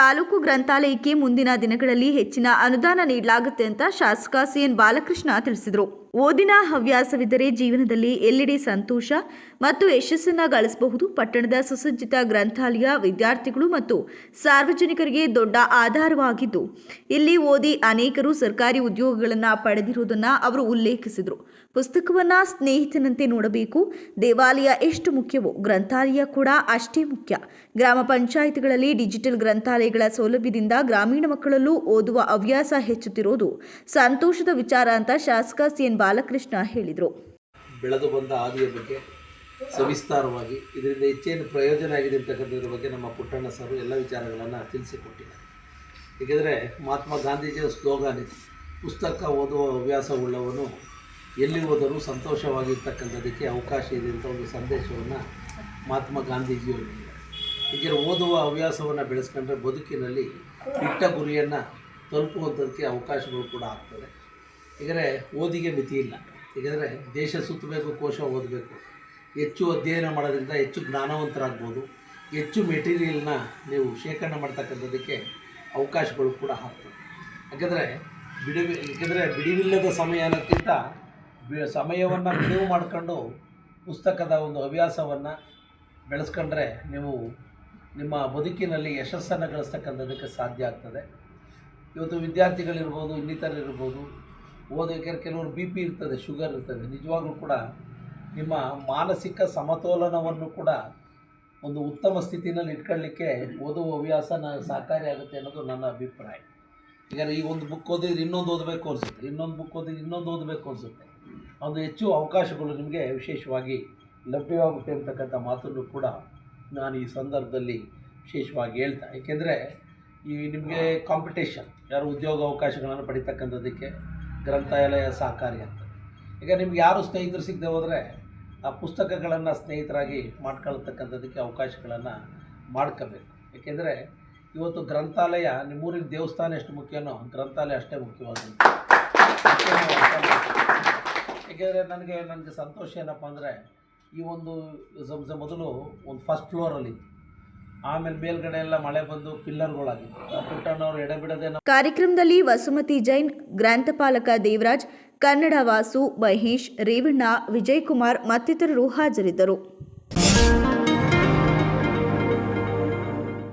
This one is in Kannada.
ತಾಲೂಕು ಗ್ರಂಥಾಲಯಕ್ಕೆ ಮುಂದಿನ ದಿನಗಳಲ್ಲಿ ಹೆಚ್ಚಿನ ಅನುದಾನ ನೀಡಲಾಗುತ್ತೆ ಅಂತ ಶಾಸಕ ಸಿಎನ್ ಬಾಲಕೃಷ್ಣ ತಿಳಿಸಿದರು. ಓದಿನ ಹವ್ಯಾಸವಿದ್ದರೆ ಜೀವನದಲ್ಲಿ ಎಲ್ಲೆಡೆ ಸಂತೋಷ ಮತ್ತು ಯಶಸ್ಸನ್ನು ಗಳಿಸಬಹುದು. ಪಟ್ಟಣದ ಸುಸಜ್ಜಿತ ಗ್ರಂಥಾಲಯ ವಿದ್ಯಾರ್ಥಿಗಳು ಮತ್ತು ಸಾರ್ವಜನಿಕರಿಗೆ ದೊಡ್ಡ ಆಧಾರವಾಗಿದ್ದು, ಇಲ್ಲಿ ಓದಿ ಅನೇಕರು ಸರ್ಕಾರಿ ಉದ್ಯೋಗಗಳನ್ನು ಪಡೆದಿರುವುದನ್ನು ಅವರು ಉಲ್ಲೇಖಿಸಿದರು. ಪುಸ್ತಕವನ್ನು ಸ್ನೇಹಿತನಂತೆ ನೋಡಬೇಕು. ದೇವಾಲಯ ಎಷ್ಟು ಮುಖ್ಯವೋ, ಗ್ರಂಥಾಲಯ ಕೂಡ ಅಷ್ಟೇ ಮುಖ್ಯ. ಗ್ರಾಮ ಪಂಚಾಯಿತಿಗಳಲ್ಲಿ ಡಿಜಿಟಲ್ ಗ್ರಂಥಾಲಯಗಳ ಸೌಲಭ್ಯದಿಂದ ಗ್ರಾಮೀಣ ಮಕ್ಕಳಲ್ಲೂ ಓದುವ ಹವ್ಯಾಸ ಹೆಚ್ಚುತ್ತಿರುವುದು ಸಂತೋಷದ ವಿಚಾರ ಅಂತ ಶಾಸಕ ಸಿಎನ್ ಬಾಲಕೃಷ್ಣ ಹೇಳಿದರು. ಬೆಳೆದು ಬಂದ ಆದಿಯ ಬಗ್ಗೆ ಸವಿಸ್ತಾರವಾಗಿ, ಇದರಿಂದ ಹೆಚ್ಚೇನು ಪ್ರಯೋಜನ ಆಗಿದೆ ಅಂತಕ್ಕಂಥದ್ರ ಬಗ್ಗೆ ನಮ್ಮ ಪುಟ್ಟಣ್ಣ ಸರ್ ಎಲ್ಲ ವಿಚಾರಗಳನ್ನು ತಿಳಿಸಿಕೊಟ್ಟಿದ್ದಾರೆ. ಏಕೆಂದರೆ ಮಹಾತ್ಮ ಗಾಂಧೀಜಿಯ ಸ್ಲೋಗಾನ್ ಇದೆ. ಪುಸ್ತಕ ಓದುವ ಹವ್ಯಾಸವುಳ್ಳವನು ಎಲ್ಲಿ ಹೋದರೂ ಸಂತೋಷವಾಗಿರ್ತಕ್ಕಂಥದ್ದಕ್ಕೆ ಅವಕಾಶ ಇದೆ ಅಂತ ಒಂದು ಸಂದೇಶವನ್ನು ಮಹಾತ್ಮ ಗಾಂಧೀಜಿಯವರು ನೀಡಿದ್ದಾರೆ. ಹೀಗೆ ಓದುವ ಹವ್ಯಾಸವನ್ನು ಬೆಳೆಸ್ಕೊಂಡ್ರೆ ಬದುಕಿನಲ್ಲಿ ಇಟ್ಟ ಗುರಿಯನ್ನು ತಲುಪುವಂಥದ್ದಕ್ಕೆ ಅವಕಾಶಗಳು ಕೂಡ ಆಗ್ತದೆ ಏಕೆಂದರೆ ಓದಿಗೆ ಮಿತಿ ಇಲ್ಲ. ಏಕೆಂದರೆ ದೇಶ ಸುತ್ತಬೇಕು, ಕೋಶ ಓದಬೇಕು. ಹೆಚ್ಚು ಅಧ್ಯಯನ ಮಾಡೋದ್ರಿಂದ ಹೆಚ್ಚು ಜ್ಞಾನವಂತರಾಗ್ಬೋದು. ಹೆಚ್ಚು ಮೆಟೀರಿಯಲ್ನ ನೀವು ಶೇಖರಣೆ ಮಾಡ್ತಕ್ಕಂಥದ್ದಕ್ಕೆ ಅವಕಾಶಗಳು ಕೂಡ ಆಗ್ತವೆ. ಯಾಕೆಂದರೆ ಬಿಡುವಿ ಏಕೆಂದರೆ ಬಿಡುವಿಲ್ಲದ ಸಮಯ ಅನ್ನೋಕ್ಕಿಂತ ಬಿ, ಸಮಯವನ್ನು ಬಿಡುವು ಮಾಡ್ಕೊಂಡು ಪುಸ್ತಕದ ಒಂದು ಹವ್ಯಾಸವನ್ನು ಬೆಳೆಸ್ಕೊಂಡ್ರೆ ನೀವು ನಿಮ್ಮ ಬದುಕಿನಲ್ಲಿ ಯಶಸ್ಸನ್ನು ಗಳಿಸ್ತಕ್ಕಂಥದ್ದಕ್ಕೆ ಸಾಧ್ಯ ಆಗ್ತದೆ. ಇವತ್ತು ವಿದ್ಯಾರ್ಥಿಗಳಿರ್ಬೋದು ಇನ್ನಿತರಿರ್ಬೋದು ಓದೋಕೆ ಕೆಲವರು ಬಿ ಪಿ ಇರ್ತದೆ, ಶುಗರ್ ಇರ್ತದೆ. ನಿಜವಾಗ್ಲೂ ಕೂಡ ನಿಮ್ಮ ಮಾನಸಿಕ ಸಮತೋಲನವನ್ನು ಕೂಡ ಒಂದು ಉತ್ತಮ ಸ್ಥಿತಿನಲ್ಲಿ ಇಟ್ಕೊಳ್ಳಿಕ್ಕೆ ಓದುವ ಸಹಕಾರಿ ಆಗುತ್ತೆ ಅನ್ನೋದು ನನ್ನ ಅಭಿಪ್ರಾಯ. ಈಗ ಈ ಒಂದು ಬುಕ್ ಓದಿದ್ರೆ ಇನ್ನೊಂದು ಓದಬೇಕು ಅನಿಸುತ್ತೆ. ಇನ್ನೊಂದು ಬುಕ್ ಓದಿದ್ರೆ ಇನ್ನೊಂದು ಓದಬೇಕು ಅನಿಸುತ್ತೆ. ಒಂದು ಹೆಚ್ಚು ಅವಕಾಶಗಳು ನಿಮಗೆ ವಿಶೇಷವಾಗಿ ಲಭ್ಯವಾಗುತ್ತೆ ಅಂತಕ್ಕಂಥ ಮಾತನ್ನು ಕೂಡ ನಾನು ಈ ಸಂದರ್ಭದಲ್ಲಿ ವಿಶೇಷವಾಗಿ ಹೇಳ್ತಾ. ಏಕೆಂದರೆ ಈ ನಿಮಗೆ ಕಾಂಪಿಟೇಷನ್ ಯಾರು ಉದ್ಯೋಗ ಅವಕಾಶಗಳನ್ನು ಪಡಿತಕ್ಕಂಥದ್ದಕ್ಕೆ ಗ್ರಂಥಾಲಯ ಅಂತ. ಈಗ ನಿಮ್ಗೆ ಯಾರು ಸ್ನೇಹಿತರು ಸಿಗದೆ ಹೋದರೆ ಆ ಪುಸ್ತಕಗಳನ್ನು ಸ್ನೇಹಿತರಾಗಿ ಮಾಡ್ಕೊಳ್ತಕ್ಕಂಥದ್ದಕ್ಕೆ ಅವಕಾಶಗಳನ್ನು ಮಾಡ್ಕೋಬೇಕು. ಏಕೆಂದರೆ ಇವತ್ತು ಗ್ರಂಥಾಲಯ ನಿಮ್ಮೂರಿನ ದೇವಸ್ಥಾನ ಎಷ್ಟು ಮುಖ್ಯನೋ ಗ್ರಂಥಾಲಯ ಅಷ್ಟೇ ಮುಖ್ಯವಾದಂಥ ಏಕೆಂದರೆ ನನಗೆ ನನಗೆ ಸಂತೋಷ ಏನಪ್ಪ ಅಂದರೆ ಈ ಒಂದು ಮೊದಲು ಒಂದು ಫಸ್ಟ್ ಫ್ಲೋರಲ್ಲಿ ಆಮೇಲೆ ಮೇಲ್ಗಡೆ ಮಳೆ ಬಂದು ಪಿಲ್ಲರ್ಗಳಾಗಿತ್ತು. ಎಡೆಬಿಡದೆ ಕಾರ್ಯಕ್ರಮದಲ್ಲಿ ವಸುಮತಿ ಜೈನ್ ಗ್ರಂಥಪಾಲಕ ದೇವರಾಜ್, ಕನ್ನಡ ವಾಸು ಮಹೇಶ್, ರೇವಣ್ಣ ವಿಜಯಕುಮಾರ್ ಮತ್ತಿತರರು ಹಾಜರಿದ್ದರು.